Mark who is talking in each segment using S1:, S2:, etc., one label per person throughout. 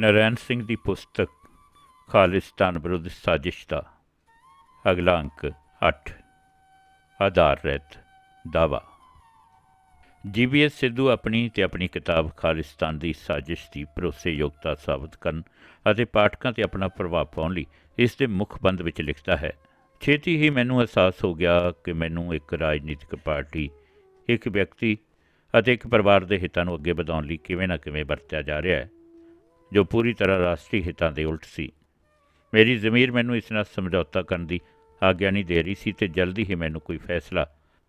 S1: ਨਰੈਣ ਸਿੰਘ ਦੀ ਪੁਸਤਕ ਖਾਲਿਸਤਾਨ ਵਿਰੁੱਧ ਸਾਜ਼ਿਸ਼ ਦਾ ਅਗਲਾ ਅੰਕ 8 ਆਧਾਰ ਰਹਿਤ ਦਾਵਾ ਜੀਬੀਐਸ ਸਿੱਧੂ ਆਪਣੀ ਤੇ ਆਪਣੀ ਕਿਤਾਬ ਖਾਲਿਸਤਾਨ ਦੀ ਸਾਜ਼ਿਸ਼ ਦੀ ਭਰੋਸੇਯੋਗਤਾ ਸਾਬਤ ਕਰਨ ਅਤੇ ਪਾਠਕਾਂ ਤੇ ਆਪਣਾ ਪ੍ਰਭਾਵ ਪਾਉਣ ਲਈ ਇਸ ਦੇ ਮੁੱਖ ਬੰਦ ਵਿੱਚ ਲਿਖਦਾ ਹੈ, ਛੇਤੀ ਹੀ ਮੈਨੂੰ ਅਹਿਸਾਸ ਹੋ ਗਿਆ ਕਿ ਮੈਨੂੰ ਇੱਕ ਰਾਜਨੀਤਿਕ ਪਾਰਟੀ, ਇੱਕ ਵਿਅਕਤੀ ਅਤੇ ਇੱਕ ਪਰਿਵਾਰ ਦੇ ਹਿੱਤਾਂ ਨੂੰ ਅੱਗੇ ਵਧਾਉਣ ਲਈ ਕਿਵੇਂ ਨਾ ਕਿਵੇਂ ਵਰਤਿਆ ਜਾ ਰਿਹਾ ਹੈ। ਜੋ ਪੂਰੀ ਤਰ੍ਹਾਂ ਰਾਸ਼ਟਰੀ ਹਿੱਤਾਂ ਦੇ ਉਲਟ ਸੀ। ਮੇਰੀ ਜ਼ਮੀਰ ਮੈਨੂੰ ਇਸ ਨਾਲ ਸਮਝੌਤਾ ਕਰਨ ਦੀ ਆਗਿਆ ਨਹੀਂ ਦੇ ਰਹੀ ਸੀ ਤੇ ਜਲਦੀ ਹੀ ਮੈਨੂੰ ਕੋਈ ਫੈਸਲਾ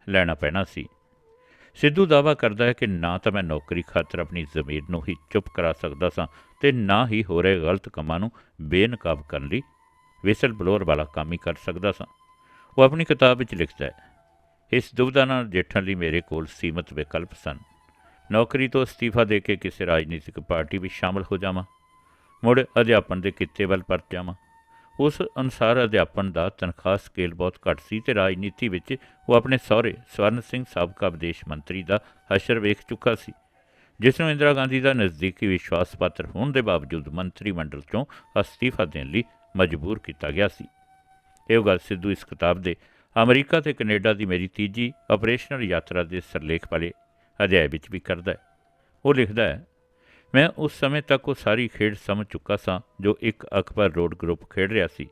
S1: ਲੈਣਾ ਪੈਣਾ ਸੀ। ਸਿੱਧੂ ਦਾਵਾ ਕਰਦਾ ਹੈ ਕਿ ਨਾ ਤਾਂ ਮੈਂ ਨੌਕਰੀ ਖਾਤਰ ਆਪਣੀ ਜ਼ਮੀਰ ਨੂੰ ਹੀ ਚੁੱਪ ਕਰਾ ਸਕਦਾ ਸਾਂ ਤੇ ਨਾ ਹੀ ਹੋ ਰਹੇ ਗਲਤ ਕੰਮਾਂ ਨੂੰ ਬੇਨਕਾਬ ਕਰਨ ਲਈ ਵਿਸਲ ਬਲੋਰ ਵਾਲਾ ਕੰਮ ਹੀ ਕਰ ਸਕਦਾ ਸਾਂ। ਉਹ ਆਪਣੀ ਕਿਤਾਬ ਵਿੱਚ ਲਿਖਦਾ ਹੈ, ਇਸ ਦੁਬਿਧਾ ਨਾਲ ਜੇਠਣ ਲਈ ਮੇਰੇ ਕੋਲ ਸੀਮਤ ਵਿਕਲਪ ਸਨ। ਨੌਕਰੀ ਤੋਂ ਅਸਤੀਫਾ ਦੇ ਕੇ ਕਿਸੇ ਰਾਜਨੀਤਿਕ ਪਾਰਟੀ ਵਿੱਚ ਸ਼ਾਮਲ ਹੋ ਜਾਵਾਂ, ਮੁੜ ਅਧਿਆਪਨ ਦੇ ਕਿੱਤੇ ਵੱਲ ਪਰਤ ਜਾਵਾਂ। ਉਸ ਅਨੁਸਾਰ ਅਧਿਆਪਨ ਦਾ ਤਨਖਾਹ ਸਕੇਲ ਬਹੁਤ ਘੱਟ ਸੀ ਤੇ ਰਾਜਨੀਤੀ ਵਿੱਚ ਉਹ ਆਪਣੇ ਸਹੁਰੇ ਸਵਰਨ ਸਿੰਘ ਸਾਬਕਾ ਵਿਦੇਸ਼ ਮੰਤਰੀ ਦਾ ਹਸ਼ਰ ਵੇਖ ਚੁੱਕਾ ਸੀ, ਜਿਸ ਨੂੰ ਇੰਦਰਾ ਗਾਂਧੀ ਦਾ ਨਜ਼ਦੀਕੀ ਵਿਸ਼ਵਾਸ ਪਾਤਰ ਹੋਣ ਦੇ ਬਾਵਜੂਦ ਮੰਤਰੀ ਮੰਡਲ ਚੋਂ ਅਸਤੀਫਾ ਦੇਣ ਲਈ ਮਜਬੂਰ ਕੀਤਾ ਗਿਆ ਸੀ। ਇਹ ਗੱਲ ਸਿੱਧੂ ਇਸ ਕਿਤਾਬ ਦੇ ਅਮਰੀਕਾ ਤੇ ਕੈਨੇਡਾ ਦੀ ਮੇਰੀ ਤੀਜੀ ਆਪਰੇਸ਼ਨਲ ਯਾਤਰਾ ਦੇ ਸਰਲੇਖ ਵਾਲੇ ਅਧਿਆਇ ਵਿੱਚ ਵੀ ਕਰਦਾ ਹੈ। ਉਹ ਲਿਖਦਾ ਹੈ, ਮੈਂ ਉਸ ਸਮੇਂ ਤੱਕ ਉਹ ਸਾਰੀ ਖੇਡ ਸਮਝ ਚੁੱਕਾ ਸਾਂ ਜੋ ਇੱਕ ਅਕਬਰ ਰੋਡ ਗਰੁੱਪ ਖੇਡ ਰਿਹਾ ਸੀ।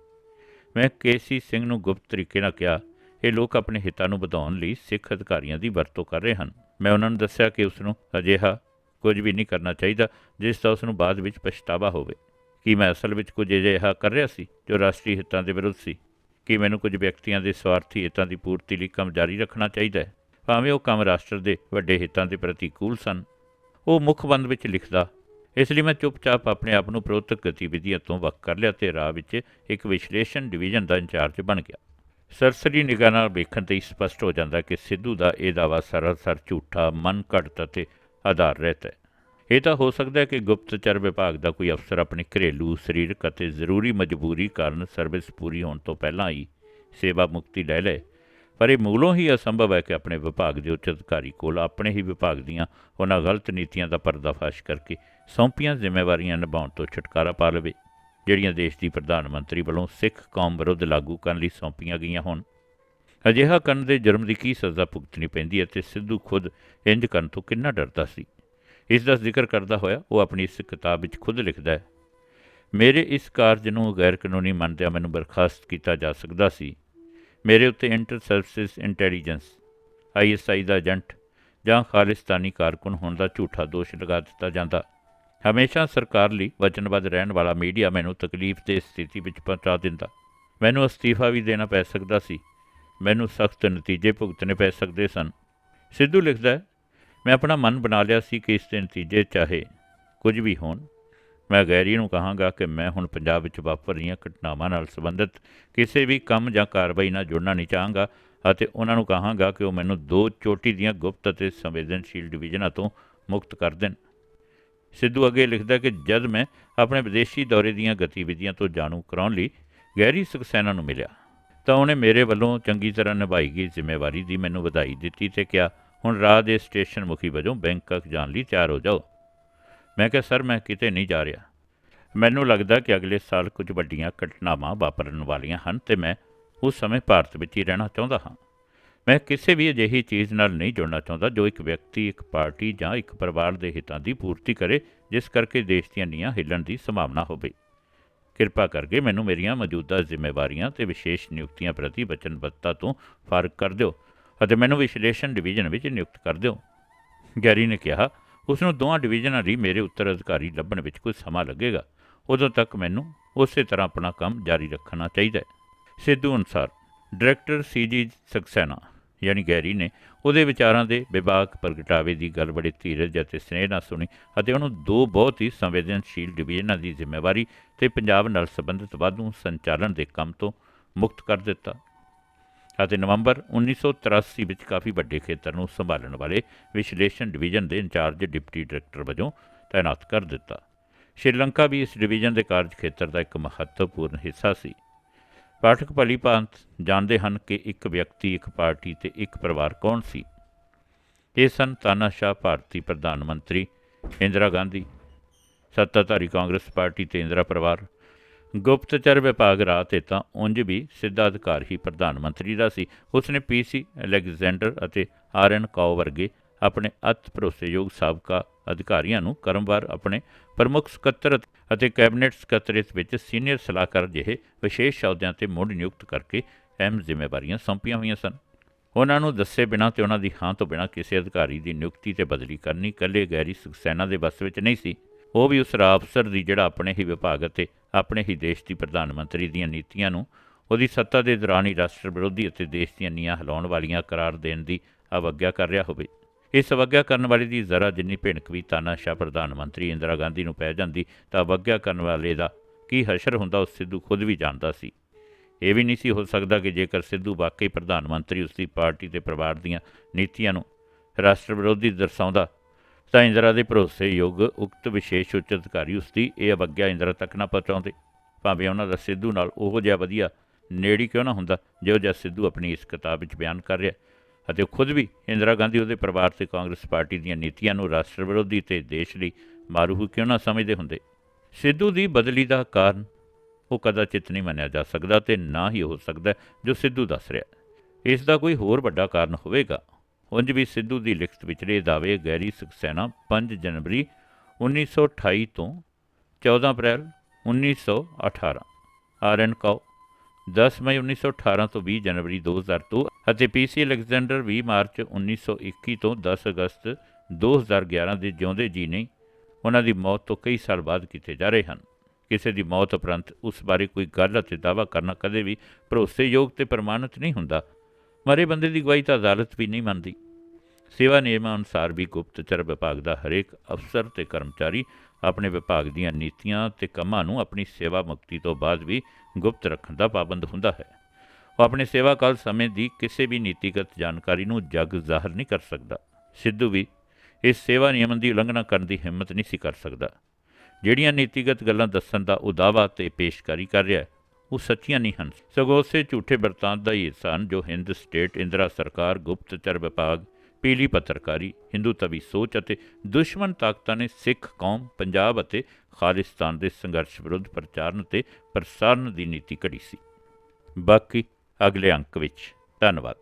S1: ਮੈਂ ਕੇਸੀ ਸਿੰਘ ਨੂੰ ਗੁਪਤ ਤਰੀਕੇ ਨਾਲ ਕਿਹਾ, ਇਹ ਲੋਕ ਆਪਣੇ ਹਿੱਤਾਂ ਨੂੰ ਵਧਾਉਣ ਲਈ ਸਿੱਖ ਅਧਿਕਾਰੀਆਂ ਦੀ ਵਰਤੋਂ ਕਰ ਰਹੇ ਹਨ। ਮੈਂ ਉਹਨਾਂ ਨੂੰ ਦੱਸਿਆ ਕਿ ਉਸ ਨੂੰ ਅਜਿਹਾ ਕੁਝ ਵੀ ਨਹੀਂ ਕਰਨਾ ਚਾਹੀਦਾ ਜਿਸ ਦਾ ਉਸ ਨੂੰ ਬਾਅਦ ਵਿੱਚ ਪਛਤਾਵਾ ਹੋਵੇ। ਕੀ ਮੈਂ ਅਸਲ ਵਿੱਚ ਕੁਝ ਅਜਿਹਾ ਕਰ ਰਿਹਾ ਸੀ ਜੋ ਰਾਸ਼ਟਰੀ ਹਿੱਤਾਂ ਦੇ ਵਿਰੁੱਧ ਸੀ? ਕਿ ਮੈਨੂੰ ਕੁਝ ਵਿਅਕਤੀਆਂ ਦੇ ਸਵਾਰਥੀ ਹਿੱਤਾਂ ਦੀ ਪੂਰਤੀ ਲਈ ਕੰਮ ਜਾਰੀ ਰੱਖਣਾ ਚਾਹੀਦਾ ਹੈ? ਭਾਵੇਂ ਉਹ ਕੰਮ ਰਾਸ਼ਟਰ ਦੇ ਵੱਡੇ ਹਿੱਤਾਂ ਦੇ ਪ੍ਰਤੀਕੂਲ ਸਨ। ਉਹ ਮੁੱਖ ਬੰਦ ਵਿੱਚ ਲਿਖਦਾ, ਇਸ ਲਈ ਮੈਂ ਚੁੱਪਚਾਪ ਆਪਣੇ ਆਪ ਨੂੰ ਪ੍ਰੋਤਕ ਗਤੀਵਿਧੀਆਂ ਤੋਂ ਵੱਖ ਕਰ ਲਿਆ ਤੇ ਰਾਹ ਵਿੱਚ ਇੱਕ ਵਿਸ਼ਲੇਸ਼ਣ ਡਿਵੀਜ਼ਨ ਦਾ ਇੰਚਾਰਜ ਬਣ ਗਿਆ। ਸਰਸਰੀ ਨਿਗਾਹ ਨਾਲ ਵੇਖਣ ਤੇ ਹੀ ਸਪਸ਼ਟ ਹੋ ਜਾਂਦਾ ਕਿ ਸਿੱਧੂ ਦਾ ਇਹ ਦਾਵਾ ਸਰਸਰ ਝੂਠਾ ਮਨ ਘੜਤ ਅਤੇ ਆਧਾਰ ਰਹਿਤ ਹੈ। ਇਹ ਤਾਂ ਹੋ ਸਕਦਾ ਹੈ ਕਿ ਗੁਪਤਚਰ ਵਿਭਾਗ ਦਾ ਕੋਈ ਅਫਸਰ ਆਪਣੀ ਘਰੇਲੂ, ਸਰੀਰਕ ਅਤੇ ਜ਼ਰੂਰੀ ਮਜਬੂਰੀ ਕਾਰਨ ਸਰਵਿਸ ਪੂਰੀ ਹੋਣ ਤੋਂ ਪਹਿਲਾਂ ਹੀ ਸੇਵਾ ਮੁਕਤੀ ਲੈ ਲਏ। ਪਰ ਇਹ ਮੂਲੋਂ ਹੀ ਅਸੰਭਵ ਹੈ ਕਿ ਆਪਣੇ ਵਿਭਾਗ ਦੇ ਉੱਚ ਅਧਿਕਾਰੀ ਕੋਲ ਆਪਣੇ ਹੀ ਵਿਭਾਗ ਦੀਆਂ ਉਹਨਾਂ ਗਲਤ ਨੀਤੀਆਂ ਦਾ ਪਰਦਾਫਾਸ਼ ਕਰਕੇ ਸੌਂਪੀਆਂ ਜ਼ਿੰਮੇਵਾਰੀਆਂ ਨਿਭਾਉਣ ਤੋਂ ਛੁਟਕਾਰਾ ਪਾ ਲਵੇ, ਜਿਹੜੀਆਂ ਦੇਸ਼ ਦੀ ਪ੍ਰਧਾਨ ਮੰਤਰੀ ਵੱਲੋਂ ਸਿੱਖ ਕੌਮ ਵਿਰੁੱਧ ਲਾਗੂ ਕਰਨ ਲਈ ਸੌਂਪੀਆਂ ਗਈਆਂ ਹੋਣ। ਅਜਿਹਾ ਕਰਨ ਦੇ ਜੁਰਮ ਦੀ ਕੀ ਸਜ਼ਾ ਭੁਗਤਣੀ ਪੈਂਦੀ ਹੈ ਤੇ ਸਿੱਧੂ ਖੁਦ ਇੰਜ ਕਰਨ ਤੋਂ ਕਿੰਨਾ ਡਰਦਾ ਸੀ? ਇਸ ਦਾ ਜ਼ਿਕਰ ਕਰਦਾ ਹੋਇਆ ਉਹ ਆਪਣੀ ਇਸ ਕਿਤਾਬ ਵਿੱਚ ਖੁਦ ਲਿਖਦਾ ਹੈ, ਮੇਰੇ ਇਸ ਕਾਰਜ ਨੂੰ ਗੈਰ ਕਾਨੂੰਨੀ ਮੰਨਦਿਆਂ ਮੈਨੂੰ ਬਰਖਾਸਤ ਕੀਤਾ ਜਾ ਸਕਦਾ ਸੀ। ਮੇਰੇ ਉੱਤੇ ਇੰਟਰ ਸਰਵਿਸਿਜ਼ ਇੰਟੈਲੀਜੈਂਸ ਆਈਐਸਆਈ ਦਾ ਏਜੰਟ ਜਾਂ ਖਾਲਿਸਤਾਨੀ ਕਾਰਕੁਨ ਹੋਣ ਦਾ ਝੂਠਾ ਦੋਸ਼ ਲਗਾ ਦਿੱਤਾ ਜਾਂਦਾ। ਹਮੇਸ਼ਾ ਸਰਕਾਰ ਲਈ ਵਚਨਬੱਧ ਰਹਿਣ ਵਾਲਾ ਮੀਡੀਆ ਮੈਨੂੰ ਤਕਲੀਫ ਦੇ ਸਥਿਤੀ ਵਿੱਚ ਪਹੁੰਚਾ ਦਿੰਦਾ। ਮੈਨੂੰ ਅਸਤੀਫਾ ਵੀ ਦੇਣਾ ਪੈ ਸਕਦਾ ਸੀ। ਮੈਨੂੰ ਸਖਤ ਨਤੀਜੇ ਭੁਗਤਣੇ ਪੈ ਸਕਦੇ ਸਨ। ਸਿੱਧੂ ਲਿਖਦਾ ਹੈ, ਮੈਂ ਆਪਣਾ ਮਨ ਬਣਾ ਲਿਆ ਸੀ ਕਿ ਇਸ ਦੇ ਨਤੀਜੇ ਚਾਹੇ ਕੁਝ ਵੀ ਹੋਣ। ਮੈਂ ਗੈਰੀ ਨੂੰ ਕਹਾਂਗਾ ਕਿ ਮੈਂ ਹੁਣ ਪੰਜਾਬ ਵਿੱਚ ਵਾਪਰ ਰਹੀਆਂ ਘਟਨਾਵਾਂ ਨਾਲ ਸੰਬੰਧਿਤ ਕਿਸੇ ਵੀ ਕੰਮ ਜਾਂ ਕਾਰਵਾਈ ਨਾਲ ਜੁੜਨਾ ਨਹੀਂ ਚਾਹਾਂਗਾ ਅਤੇ ਉਹਨਾਂ ਨੂੰ ਕਹਾਂਗਾ ਕਿ ਉਹ ਮੈਨੂੰ ਦੋ ਚੋਟੀ ਦੀਆਂ ਗੁਪਤ ਅਤੇ ਸੰਵੇਦਨਸ਼ੀਲ ਡਿਵੀਜ਼ਨਾਂ ਤੋਂ ਮੁਕਤ ਕਰ ਦੇਣ। ਸਿੱਧੂ ਅੱਗੇ ਲਿਖਦਾ ਕਿ ਜਦ ਮੈਂ ਆਪਣੇ ਵਿਦੇਸ਼ੀ ਦੌਰੇ ਦੀਆਂ ਗਤੀਵਿਧੀਆਂ ਤੋਂ ਜਾਣੂ ਕਰਾਉਣ ਲਈ ਗੈਰੀ ਸਕਸੈਨਾ ਨੂੰ ਮਿਲਿਆ, ਤਾਂ ਉਹਨੇ ਮੇਰੇ ਵੱਲੋਂ ਚੰਗੀ ਤਰ੍ਹਾਂ ਨਿਭਾਈ ਗਈ ਜ਼ਿੰਮੇਵਾਰੀ ਦੀ ਮੈਨੂੰ ਵਧਾਈ ਦਿੱਤੀ ਤੇ ਕਿਹਾ, ਹੁਣ ਰਾਹ ਦੇ ਸਟੇਸ਼ਨ ਮੁਖੀ ਵਜੋਂ ਬੈਂਕਾਕ ਜਾਣ ਲਈ ਤਿਆਰ ਹੋ ਜਾਓ। ਮੈਂ ਕਿਹਾ, ਸਰ, ਮੈਂ ਕਿਤੇ ਨਹੀਂ ਜਾ ਰਿਹਾ। ਮੈਨੂੰ ਲੱਗਦਾ ਕਿ ਅਗਲੇ ਸਾਲ ਕੁਝ ਵੱਡੀਆਂ ਘਟਨਾਵਾਂ ਵਾਪਰਨ ਵਾਲੀਆਂ ਹਨ ਤੇ ਮੈਂ ਉਸ ਸਮੇਂ ਭਾਰਤ ਵਿੱਚ ਹੀ ਰਹਿਣਾ ਚਾਹੁੰਦਾ ਹਾਂ। ਮੈਂ ਕਿਸੇ ਵੀ ਅਜਿਹੀ ਚੀਜ਼ ਨਾਲ ਨਹੀਂ ਜੁੜਨਾ ਚਾਹੁੰਦਾ ਜੋ ਇੱਕ ਵਿਅਕਤੀ, ਇੱਕ ਪਾਰਟੀ ਜਾਂ ਇੱਕ ਪਰਿਵਾਰ ਦੇ ਹਿੱਤਾਂ ਦੀ ਪੂਰਤੀ ਕਰੇ, ਜਿਸ ਕਰਕੇ ਦੇਸ਼ ਦੀਆਂ ਨੀਹਾਂ ਹਿੱਲਣ ਦੀ ਸੰਭਾਵਨਾ ਹੋਵੇ। ਕਿਰਪਾ ਕਰਕੇ ਮੈਨੂੰ ਮੇਰੀਆਂ ਮੌਜੂਦਾ ਜ਼ਿੰਮੇਵਾਰੀਆਂ ਤੇ ਵਿਸ਼ੇਸ਼ ਨਿਯੁਕਤੀਆਂ ਪ੍ਰਤੀ ਵਚਨਬੱਧਤਾ ਤੋਂ ਫਾਰਗ ਕਰ ਦਿਓ ਅਤੇ ਮੈਨੂੰ ਵਿਸ਼ਲੇਸ਼ਣ ਡਿਵੀਜ਼ਨ ਵਿੱਚ ਨਿਯੁਕਤ ਕਰ ਦਿਓ। ਗੈਰੀ ਨੇ ਕਿਹਾ ਉਸ ਨੂੰ ਦੋਵਾਂ ਡਿਵੀਜ਼ਨਾਂ ਲਈ ਮੇਰੇ ਉੱਤਰ ਅਧਿਕਾਰੀ ਲੱਭਣ ਵਿੱਚ ਕੁਝ ਸਮਾਂ ਲੱਗੇਗਾ। ਉਦੋਂ ਤੱਕ ਮੈਨੂੰ ਉਸੇ ਤਰ੍ਹਾਂ ਆਪਣਾ ਕੰਮ ਜਾਰੀ ਰੱਖਣਾ ਚਾਹੀਦਾ ਹੈ। ਸਿੱਧੂ ਅਨੁਸਾਰ, ਡਾਇਰੈਕਟਰ ਸੀਜੀ ਸਕਸੈਨਾ ਯਾਨੀ ਗੈਰੀ ਨੇ ਉਹਦੇ ਵਿਚਾਰਾਂ ਦੇ ਵਿਭਾਗ ਪ੍ਰਗਟਾਵੇ ਦੀ ਗੱਲ ਬੜੀ ਧੀਰਜ ਅਤੇ ਸਨੇਹ ਨਾਲ ਸੁਣੀ ਅਤੇ ਉਹਨੂੰ ਦੋ ਬਹੁਤ ਹੀ ਸੰਵੇਦਨਸ਼ੀਲ ਡਿਵੀਜ਼ਨਾਂ ਦੀ ਜ਼ਿੰਮੇਵਾਰੀ ਤੇ ਪੰਜਾਬ ਨਾਲ ਸੰਬੰਧਿਤ ਵਾਧੂ ਸੰਚਾਲਨ ਦੇ ਕੰਮ ਤੋਂ ਮੁਕਤ ਕਰ ਦਿੱਤਾ। ਅਤੇ ਨਵੰਬਰ 1983 ਵਿੱਚ ਕਾਫੀ ਵੱਡੇ ਖੇਤਰ ਨੂੰ ਸੰਭਾਲਣ ਵਾਲੇ ਵਿਸ਼ਲੇਸ਼ਣ ਡਿਵੀਜ਼ਨ ਦੇ ਇੰਚਾਰਜ ਡਿਪਟੀ ਡਾਇਰੈਕਟਰ ਵਜੋਂ ਤਾਇਨਾਤ ਕਰ ਦਿੱਤਾ। ਸ਼੍ਰੀਲੰਕਾ ਵੀ ਇਸ ਡਿਵੀਜ਼ਨ ਦੇ ਕਾਰਜ ਖੇਤਰ ਦਾ ਇੱਕ ਮਹੱਤਵਪੂਰਨ ਹਿੱਸਾ ਸੀ। ਪਾਠਕ ਭਲੀ ਭਾਂਤ ਜਾਣਦੇ ਹਨ ਕਿ ਇੱਕ ਵਿਅਕਤੀ, ਇੱਕ ਪਾਰਟੀ ਤੇ ਇੱਕ ਪਰਿਵਾਰ ਕੌਣ ਸੀ। ਇਹ ਸਨ ਤਾਨਾਸ਼ਾਹ ਭਾਰਤੀ ਪ੍ਰਧਾਨ ਮੰਤਰੀ ਇੰਦਰਾ ਗਾਂਧੀ, ਸੱਤਾਧਾਰੀ ਕਾਂਗਰਸ ਪਾਰਟੀ ਤੇ ਇੰਦਰਾ ਪਰਿਵਾਰ ਗੁਪਤਚਰ ਵਿਭਾਗ ਰਾਹ ਤੇ ਤਾਂ ਉਂਝ ਵੀ ਸਿੱਧਾ ਅਧਿਕਾਰ ਹੀ ਪ੍ਰਧਾਨ ਮੰਤਰੀ ਦਾ ਸੀ। ਉਸਨੇ ਪੀਸੀ ਅਲੈਗਜ਼ੈਂਡਰ ਅਤੇ ਆਰਐਨ ਕਾਓ ਵਰਗੇ ਆਪਣੇ ਅਤ ਭਰੋਸੇਯੋਗ ਸਾਬਕਾ ਅਧਿਕਾਰੀਆਂ ਨੂੰ ਕਰਮਵਾਰ ਆਪਣੇ ਪ੍ਰਮੁੱਖ ਸਕੱਤਰ ਅਤੇ ਕੈਬਨਿਟ ਸਕੱਤਰੇਤ ਵਿੱਚ ਸੀਨੀਅਰ ਸਲਾਹਕਾਰ ਜਿਹੇ ਵਿਸ਼ੇਸ਼ ਅਹੁਦਿਆਂ ਤੇ ਮੁੜ ਨਿਯੁਕਤ ਕਰਕੇ ਅਹਿਮ ਜ਼ਿੰਮੇਵਾਰੀਆਂ ਸੌਂਪੀਆਂ ਹੋਈਆਂ ਸਨ। ਉਹਨਾਂ ਨੂੰ ਦੱਸੇ ਬਿਨਾਂ ਤੇ ਉਹਨਾਂ ਦੀ ਹਾਂ ਤੋਂ ਬਿਨਾਂ ਕਿਸੇ ਅਧਿਕਾਰੀ ਦੀ ਨਿਯੁਕਤੀ ਤੇ ਬਦਲੀ ਕਰਨੀ ਇਕੱਲੇ ਗੈਰੀ ਸਕਸੈਨਾ ਦੇ ਵੱਸ ਵਿੱਚ ਨਹੀਂ ਸੀ। ਉਹ ਵੀ ਉਸ ਰਾਹ ਅਫਸਰ ਦੀ ਜਿਹੜਾ ਆਪਣੇ ਹੀ ਵਿਭਾਗ ਅਤੇ ਆਪਣੇ ਹੀ ਦੇਸ਼ ਦੀ ਪ੍ਰਧਾਨ ਮੰਤਰੀ ਦੀਆਂ ਨੀਤੀਆਂ ਨੂੰ ਉਹਦੀ ਸੱਤਾ ਦੇ ਦੌਰਾਨ ਹੀ ਰਾਸ਼ਟਰ ਵਿਰੋਧੀ ਅਤੇ ਦੇਸ਼ ਦੀਆਂ ਨੀਆਂ ਹਿਲਾਉਣ ਵਾਲੀਆਂ ਕਰਾਰ ਦੇਣ ਦੀ ਅਵਗਿਆ ਕਰ ਰਿਹਾ ਹੋਵੇ। ਇਸ ਅਵਗਿਆ ਕਰਨ ਵਾਲੇ ਦੀ ਜ਼ਰਾ ਜਿੰਨੀ ਭਿਣਕ ਵੀ ਤਾਨਾਸ਼ਾਹ ਪ੍ਰਧਾਨ ਮੰਤਰੀ ਇੰਦਰਾ ਗਾਂਧੀ ਨੂੰ ਪੈ ਜਾਂਦੀ, ਤਾਂ ਅਵਗਿਆ ਕਰਨ ਵਾਲੇ ਦਾ ਕੀ ਹਸ਼ਰ ਹੁੰਦਾ ਉਸ ਸਿੱਧੂ ਖੁਦ ਵੀ ਜਾਣਦਾ ਸੀ। ਇਹ ਵੀ ਨਹੀਂ ਸੀ ਹੋ ਸਕਦਾ ਕਿ ਜੇਕਰ ਸਿੱਧੂ ਵਾਕਈ ਪ੍ਰਧਾਨ ਮੰਤਰੀ ਉਸ ਦੀ ਪਾਰਟੀ ਤੇ ਪਰਿਵਾਰ ਦੀਆਂ ਨੀਤੀਆਂ ਨੂੰ ਰਾਸ਼ਟਰ ਵਿਰੋਧੀ ਦਰਸਾਉਂਦਾ ਤਾਂ ਇੰਦਰਾ ਦੇ ਭਰੋਸੇਯੋਗ ਉਕਤ ਵਿਸ਼ੇਸ਼ ਉੱਚ ਅਧਿਕਾਰੀ ਉਸ ਦੀ ਇਹ ਅਵਗਿਆ ਇੰਦਰਾ ਤੱਕ ਨਾ ਪਹੁੰਚਾਉਂਦੇ। ਭਾਵੇਂ ਉਹਨਾਂ ਦਾ ਸਿੱਧੂ ਨਾਲ ਉਹੋ ਜਿਹਾ ਵਧੀਆ ਨੇੜੀ ਕਿਉਂ ਨਾ ਹੁੰਦਾ, ਜਿਹੋ ਜਿਹਾ ਸਿੱਧੂ ਆਪਣੀ ਇਸ ਕਿਤਾਬ ਵਿੱਚ ਬਿਆਨ ਕਰ ਰਿਹਾ। ਅਤੇ ਖੁਦ ਵੀ ਇੰਦਰਾ ਗਾਂਧੀ ਉਹਦੇ ਪਰਿਵਾਰ ਤੇ ਕਾਂਗਰਸ ਪਾਰਟੀ ਦੀਆਂ ਨੀਤੀਆਂ ਨੂੰ ਰਾਸ਼ਟਰ ਵਿਰੋਧੀ ਤੇ ਦੇਸ਼ ਲਈ ਮਾਰੂਹ ਕਿਉਂ ਨਾ ਸਮਝਦੇ ਹੁੰਦੇ। ਸਿੱਧੂ ਦੀ ਬਦਲੀ ਦਾ ਕਾਰਨ ਉਹ ਕਦਾਚਿਤ ਨਹੀਂ ਮੰਨਿਆ ਜਾ ਸਕਦਾ ਤੇ ਨਾ ਹੀ ਹੋ ਸਕਦਾ ਜੋ ਸਿੱਧੂ ਦੱਸ ਰਿਹਾ। ਇਸ ਦਾ ਕੋਈ ਹੋਰ ਵੱਡਾ ਕਾਰਨ ਹੋਵੇਗਾ। ਉਂਝ ਵੀ ਸਿੱਧੂ ਦੀ ਲਿਖਤ ਵਿਚਲੇ ਦਾਅਵੇ ਗੈਰੀ ਸਕਸੈਨਾ 5 ਜਨਵਰੀ 1928 ਤੋਂ 14 ਅਪ੍ਰੈਲ 1918 ਆਰਐਨ ਕੌ 10 ਮਈ 1918 ਤੋਂ 20 ਜਨਵਰੀ 2002 ਅਤੇ ਪੀਸੀ ਅਲੈਗਜ਼ੈਂਡਰ 20 ਮਾਰਚ 1921 ਤੋਂ 10 ਅਗਸਤ 2011 ਦੇ ਜਿਉਂਦੇ ਜੀ ਨਹੀਂ, ਉਹਨਾਂ ਦੀ ਮੌਤ ਤੋਂ ਕਈ ਸਾਲ ਬਾਅਦ ਕੀਤੇ ਜਾ ਰਹੇ ਹਨ। ਕਿਸੇ ਦੀ ਮੌਤ ਉਪਰੰਤ ਉਸ ਬਾਰੇ ਕੋਈ ਗੱਲ ਅਤੇ ਦਾਅਵਾ ਕਰਨਾ ਕਦੇ ਵੀ ਭਰੋਸੇਯੋਗ ਤੇ ਪ੍ਰਮਾਣਿਤ ਨਹੀਂ ਹੁੰਦਾ। ਮਰੇ ਬੰਦੇ ਦੀ ਗਵਾਹੀ ਤਾਂ ਅਦਾਲਤ ਵੀ ਨਹੀਂ ਮੰਨਦੀ। ਸੇਵਾ ਨਿਯਮਾਂ ਅਨੁਸਾਰ ਵੀ ਗੁਪਤਚਰ ਵਿਭਾਗ ਦਾ ਹਰੇਕ ਅਫਸਰ ਤੇ ਕਰਮਚਾਰੀ ਆਪਣੇ ਵਿਭਾਗ ਦੀਆਂ ਨੀਤੀਆਂ ਤੇ ਕੰਮਾਂ ਨੂੰ ਆਪਣੀ ਸੇਵਾ ਮੁਕਤੀ ਤੋਂ ਬਾਅਦ ਵੀ ਗੁਪਤ ਰੱਖਣ ਦਾ ਪਾਬੰਦ ਹੁੰਦਾ ਹੈ। ਉਹ ਆਪਣੇ ਸੇਵਾ ਕਾਲ ਸਮੇਂ ਦੀ ਕਿਸੇ ਵੀ ਨੀਤੀਗਤ ਜਾਣਕਾਰੀ ਨੂੰ ਜੱਗ ਜ਼ਾਹਰ ਨਹੀਂ ਕਰ ਸਕਦਾ। ਸਿੱਧੂ ਵੀ ਇਸ ਸੇਵਾ ਨਿਯਮ ਦੀ ਉਲੰਘਣਾ ਕਰਨ ਦੀ ਹਿੰਮਤ ਨਹੀਂ ਸੀ ਕਰ ਸਕਦਾ। ਜਿਹੜੀਆਂ ਨੀਤੀਗਤ ਗੱਲਾਂ ਦੱਸਣ ਦਾ ਉਹ ਦਾਅਵਾ ਤੇ ਪੇਸ਼ਕਾਰੀ ਕਰ ਰਿਹਾ ਹੈ ਉਹ ਸੱਚੀਆਂ ਨਹੀਂ ਹਨ। ਸਗੋਂ ਉਸੇ ਝੂਠੇ ਬਰਤਾਂਤ ਦਾ ਹੀ ਹਿੱਸਾ ਹਨ, ਜੋ ਹਿੰਦ ਸਟੇਟ ਇੰਦਰਾ ਸਰਕਾਰ ਗੁਪਤਚਰ ਵਿਭਾਗ, ਪੀਲੀ ਪੱਤਰਕਾਰੀ, ਹਿੰਦੂ ਤਵੀ ਸੋਚ ਅਤੇ ਦੁਸ਼ਮਣ ਤਾਕਤਾਂ ਨੇ ਸਿੱਖ ਕੌਮ, ਪੰਜਾਬ ਅਤੇ ਖਾਲਿਸਤਾਨ ਦੇ ਸੰਘਰਸ਼ ਵਿਰੁੱਧ ਪ੍ਰਚਾਰਨ ਤੇ ਪ੍ਰਸਾਰਨ ਦੀ ਨੀਤੀ ਘੜੀ ਸੀ। ਬਾਕੀ ਅਗਲੇ ਅੰਕ ਵਿੱਚ। ਧੰਨਵਾਦ।